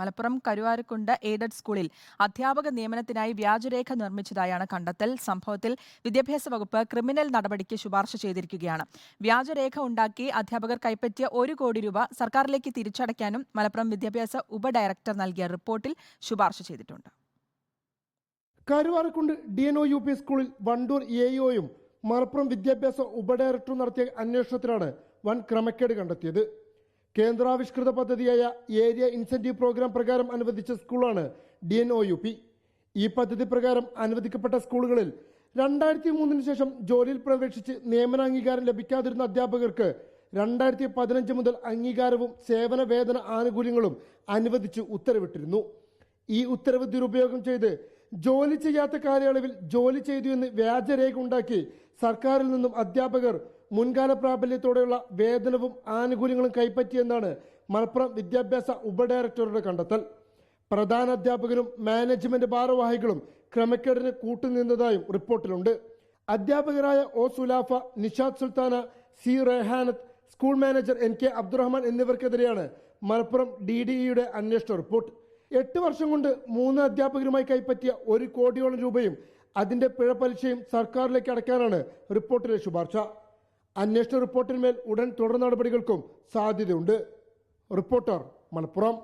Malappuram Karuvarakundu aided സ്കൂളിൽ അധ്യാപക നിയമനത്തിനായി വ്യാജരേഖ നിർമ്മിച്ചതായാണ് കണ്ടെത്തൽ. സംഭവത്തിൽ വിദ്യാഭ്യാസ വകുപ്പ് ക്രിമിനൽ നടപടിക്ക് ശുപാർശ ചെയ്തിരിക്കുകയാണ്. വ്യാജരേഖ ഉണ്ടാക്കി അധ്യാപകർ കൈപ്പറ്റിയ ഒരു കോടി രൂപ സർക്കാരിലേക്ക് തിരിച്ചടയ്ക്കാനും മലപ്പുറം വിദ്യാഭ്യാസ ഉപഡയറക്ടർ നൽകിയ റിപ്പോർട്ടിൽ ശുപാർശ ചെയ്തിട്ടുണ്ട്. Karuvarakundu D N O U P സ്കൂളിൽ വണ്ടൂർ എ ഇഒയും മലപ്പുറം വിദ്യാഭ്യാസ ഉപഡയറക്ടറും നടത്തിയ അന്വേഷണത്തിലാണ് വൻ ക്രമക്കേട് കണ്ടെത്തിയത്. കേന്ദ്രാവിഷ്കൃത പദ്ധതിയായ ഏരിയ ഇൻസെന്റീവ് പ്രോഗ്രാം പ്രകാരം അനുവദിച്ച സ്കൂളാണ് D N O U P ഈ പദ്ധതി പ്രകാരം അനുവദിക്കപ്പെട്ട സ്കൂളുകളിൽ രണ്ടായിരത്തി മൂന്നിന് ശേഷം ജോലിയിൽ പ്രവേശിച്ച് നിയമനാംഗീകാരം ലഭിക്കാതിരുന്ന അധ്യാപകർക്ക് രണ്ടായിരത്തി പതിനഞ്ച് മുതൽ അംഗീകാരവും സേവന വേതന ആനുകൂല്യങ്ങളും അനുവദിച്ച് ഉത്തരവിട്ടിരുന്നു. ഈ ഉത്തരവ് ദുരുപയോഗം ചെയ്ത് ജോലി ചെയ്യാത്ത കാലയളവിൽ ജോലി ചെയ്തു എന്ന് വ്യാജരേഖ ഉണ്ടാക്കി സർക്കാരിൽ നിന്നും അധ്യാപകർ മുൻകാല പ്രാബല്യത്തോടെയുള്ള വേതനവും ആനുകൂല്യങ്ങളും കൈപ്പറ്റിയെന്നാണ് മലപ്പുറം വിദ്യാഭ്യാസ ഉപഡയറക്ടറുടെ കണ്ടെത്തൽ. പ്രധാന അധ്യാപകരും മാനേജ്മെന്റ് ഭാരവാഹികളും ക്രമക്കേടിന് കൂട്ടുനിന്നതായും റിപ്പോർട്ടിലുണ്ട്. അധ്യാപകരായ O Sulafa Nishad Sultana C Rehanath school manager N K Abdurahman എന്നിവർക്കെതിരെയാണ് Malappuram D D ഇയുടെ അന്വേഷണ റിപ്പോർട്ട്. എട്ട് വർഷം കൊണ്ട് മൂന്ന് അധ്യാപകരുമായി കൈപ്പറ്റിയ ഒരു കോടിയോളം രൂപയും അതിന്റെ പിഴ പലിശയും സർക്കാരിലേക്ക് അടയ്ക്കാനാണ് റിപ്പോർട്ടിലെ ശുപാർശ. അന്വേഷണ റിപ്പോർട്ടിന്മേൽ ഉടൻ തുടർ നടപടികൾക്കും സാധ്യതയുണ്ട്. റിപ്പോർട്ടർ മലപ്പുറം.